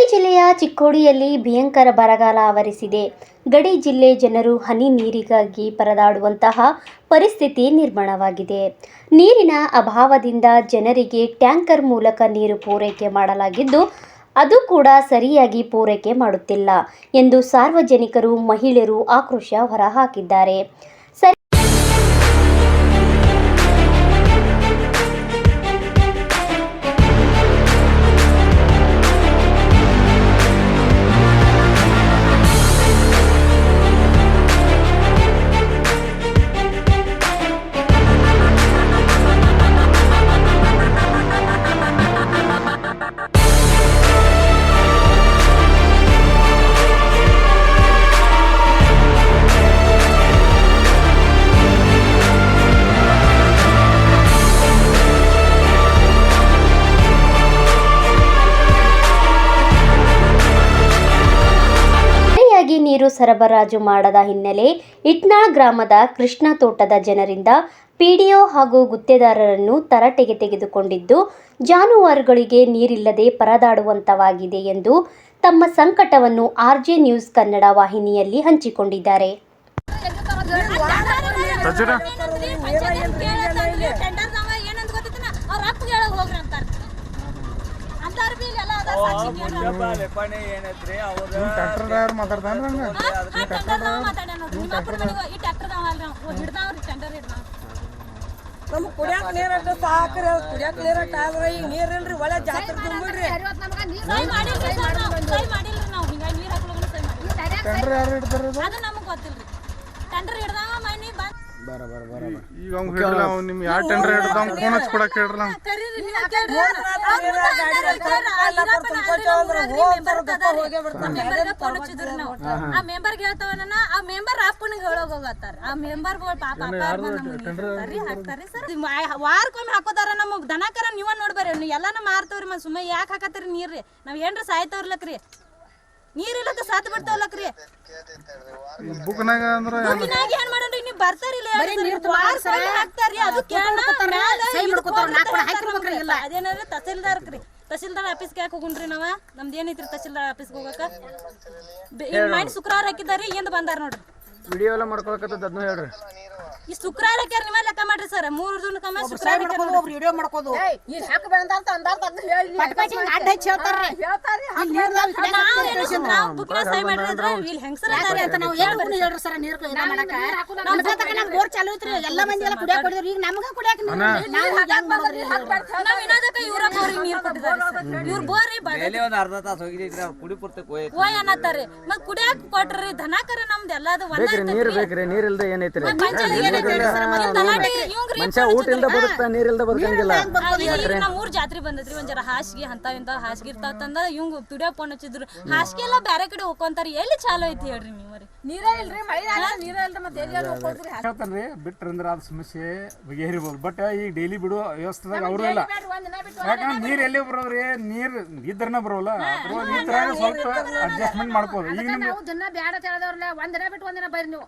ಗಡಿ ಜಿಲ್ಲೆಯ ಚಿಕ್ಕೋಡಿಯಲ್ಲಿ ಭಯಂಕರ ಬರಗಾಲ ಆವರಿಸಿದೆ. ಗಡಿ ಜಿಲ್ಲೆ ಜನರು ಹನಿ ನೀರಿಗಾಗಿ ಪರದಾಡುವಂತಹ ಪರಿಸ್ಥಿತಿ ನಿರ್ಮಾಣವಾಗಿದೆ. ನೀರಿನ ಅಭಾವದಿಂದ ಜನರಿಗೆ ಟ್ಯಾಂಕರ್ ಮೂಲಕ ನೀರು ಪೂರೈಕೆ ಮಾಡಲಾಗಿದ್ದು, ಅದು ಕೂಡ ಸರಿಯಾಗಿ ಪೂರೈಕೆ ಮಾಡುತ್ತಿಲ್ಲ ಎಂದು ಸಾರ್ವಜನಿಕರು, ಮಹಿಳೆಯರು ಆಕ್ರೋಶ ಹೊರಹಾಕಿದ್ದಾರೆ. ನೀರು ಸರಬರಾಜು ಮಾಡದ ಹಿನ್ನೆಲೆ ಇಟ್ನಾಳ್ ಗ್ರಾಮದ ಕೃಷ್ಣ ತೋಟದ ಜನರಿಂದ ಪಿಡಿಒ ಹಾಗೂ ಗುತ್ತೇದಾರರನ್ನು ತರಾಟೆಗೆ ತೆಗೆದುಕೊಂಡಿದ್ದು ಜಾನುವಾರುಗಳಿಗೆ ನೀರಿಲ್ಲದೆ ಪರದಾಡುವಂತವಾಗಿದೆ ಎಂದು ತಮ್ಮ ಸಂಕಟವನ್ನು ಆರ್ಜೆ ನ್ಯೂಸ್ ಕನ್ನಡ ವಾಹಿನಿಯಲ್ಲಿ ಹಂಚಿಕೊಂಡಿದ್ದಾರೆ. ಟ್ರ್ಯಾಕ್ಟರ್ ಡ್ರೈವರ್ ಮಾತಾಡ್ತಾನ್ರಿ ಹಂಗ ನಮ್ ಕುಡಿಯಾಕ ನೀರ ಸಾಕ್ರಿ ಅದ್ ಕುಡಿಯಾಕ ನೀರ ಆದ್ರ ಈಗ ನೀರಿಲ್ರಿ ಒಳ್ಳೆ ಜಾತ್ರೆ ತುಂಬಿಡ್ರಿ. ಟೆಂಡರ್ ಯಾರು ಇಡ್ತಾರ ಇದು ಬರ ಬರ ಬರ ಈಗ ಅವ್ನು ಹೇಳಿಲ್ಲ ಅವ್ನು ನಿಮ್ಗೆ ಯಾವ ಟೆಂಡರ್ ಹಿಡ್ದ ಅವ್ನು ಫೋನ್ ಹಚ್ಚಿ ಕೊಡಕ್ಕೆ ಹೇಳ್ರಲ್ಲ ಅವ್ನು. ಆ ಮೆಂಬರ್ ಹೇಳ್ತಾವನ ಆ ಮೆಂಬರ್ ಅಪ್ಪನಿಗೆ ಹೇಳೋಗ್ ಹೋಗತ್ತಾರ ಆ ಮೆಂಬರ್ ಪಾಪ ಹಾಕ್ತಾರಿ ಸರ್ ವಾರಕ್ಕೊಮ್ಮೆ ಹಾಕೋತಾರ ನಮಗ್ ದನಕರ ನೀವ ನೋಡ್ಬಾರಿ ನೀವು ಎಲ್ಲಾನ ಮಾರ್ತವ್ರಿ ಮತ್ ಸುಮ್ಮನೆ ಯಾಕೆ ಹಾಕತ್ತೀರಿ ನೀರ್ರಿ ನಾವ್ ಏನ್ರ ಸಾಯ್ತವ್ರಲಕ್ರಿ ನೀರಿಲ್ಲದ ಸಾತ್ ಬಿಡ್ತಾವಲಕ್ರಿ ಬುಕ್ನಾಗ ಅಂದ್ರೆ ಏನ್ ಅದೇನಾದ್ರೆ ತಹಸೀಲ್ದಾರ್ಕ್ರಿ ತಹಸೀಲ್ದಾರ್ ಆಫೀಸ್ಗೆ ಯಾಕೆ ಹೋಗುಣ್ರಿ ನಾವ? ನಮ್ದು ಏನೈತ್ರಿ ತಹಸೀಲ್ದಾರ್ ಆಫೀಸ್ಗೆ ಹೋಗಕ್ಕ? ಮೈಂಡ್ ಶುಕ್ರವಾರ ಹಾಕಿದಾರಿ ಏನ್ ಬಂದಾರ ನೋಡ್ರಿ. ವಿಡಿಯೋ ಎಲ್ಲ ಮಾಡ್ಕೊಳಕತ್ತದ ಅದನ್ನ ಹೇಳ್ರಿ. ಈ ಶುಕ್ರವಾರ ಹಾಕ್ಯಾರ ನಿಮ್ಮ ಲೆಕ್ಕ ಮಾಡ್ರಿ ಸರ್. ಮೂರು ದಿನ ಕಮ್ಮ ಶುಕ್ರವಾರ. ವಿಡಿಯೋ ಅಂತ ಅದನ್ನ ಹೇಳಿ. ಮಾಡಿದ್ರೆ ಇಲ್ಲಿ ಹೆಂಗಸರ ಅದಾರಿ ಅಂತ ನಾವು ಹೇಳ್ರಿ ಹೇಳ್ರಿ ಸರ್ ನೀರ್ ಇದ ಮಾಡಕ ನಮ್ಮ ಜೊತೆಗೆ ನಮ್ ಬೋರ್ ಚಾಲು ಐತ್ರಿ ಎಲ್ಲಾ ಮಂದಿ ಎಲ್ಲ ಕುಡಿಯಾಕ ಕೊಡಿದ್ರಿ ಈಗ ನಮಗ ಕುಡಿಯಾಕ ನೀರು ಇಲ್ಲ. ನಾವ್ ಈಗ ಹೆಂಗ್ ಮಾಡೋದ್ರಿ ನಾವ್ ಇನ್ನೋದಕ್ಕ ಇವರ ಬೋರಿಗೆ ನೀರ್ ಕೊಟ್ಟಿದ್ದಾರೆ ಇವ್ರ ಬೋರಿ ಒಂದ್ ಅರ್ಧ ತಾಸು ಹೋಗಿದ್ರಿ ಅವ್ರು ಕುಡಿ ಪುರ್ತಕ್ ಹೋಯ್ತು ಓಯ್ ಅನ್ನತ್ತಾರಿ ಮತ್ ಕುಡಿಯಾಕ ಕೊಟ್ರಿ ದನಕರ ನಮ್ದು ಎಲ್ಲಾದು ಒಂದೇ ನೀರ್ ಬೇಕ್ರಿ ನೀರ್ ಇಲ್ದೆ ಏನೈತ್ರಿ ಮನುಷ್ಯ ಊಟ ಇಲ್ದ ಬದುಕ್ತಾ ನೀರ್ ಇಲ್ದ ಬದುಕಂಗಿಲ್ಲ ಈಗ ನಮ್ಮ ಊರ್ ಜಾತ್ರೆ ಬಂದೈತ್ರಿ ಒಂದ್ ಜರ ಹಾಸಿಗೆ ಅಂತ ಇಂತ ಹಾಸಿಗೆ ಇರ್ತಾವ ತಂದ ಇವಂಗ್ ತುಡಿಯೋ ಫೋನ್ ಹಚ್ಚಿದ್ರು ಹಾಸಿಗೆ ಎಲ್ಲ ಬ್ಯಾರೆ ಕಡೆ ಹೋಗ್ಕೊಂತಾರ. ಎಲ್ಲಿ ಚಾಲು ಐತಿ ಹೇಳ್ರಿ ನೀವು ನೀರೇ ಇಲ್ರಿ ಮಳೆ ನೀರೇ ಇಲ್ರಿ ಮತ್ತೆ ಎಲ್ಲಿ ಹೋಗ್ಕೊಡ್ರಿ ಹೇಳ್ತಾನ್ರಿ ಬಿಟ್ರಂದ್ರ ಅದು ಸಮಸ್ಯೆ ಬಗೆಹರಿಬೋದು. ಬಟ್ ಈ ಡೈಲಿ ಬಿಡು ವ್ಯವಸ್ಥೆದಾಗ ಅವರು ಇಲ್ಲ. ಯಾಕಂದ್ರೆ ನೀರ್ ಎಲ್ಲಿ ಬರೋದ್ರಿ? ನೀರ್ ಇದ್ರನ ಬರೋಲ್ಲ. ಸ್ವಲ್ಪ ಅಡ್ಜಸ್ಟ್ಮೆಂಟ್ ಮಾಡ್ಕೋದು ಈಗ ನಾವು ದಿನ ಬ್ಯಾಡ ತಿಳಿದವ್ರಲ್ಲ ಒಂದ್ ದಿನ ಬಿಟ್ಟು ಒಂದಿನ ದಿನ ಬರ್ರಿ ನೀವು.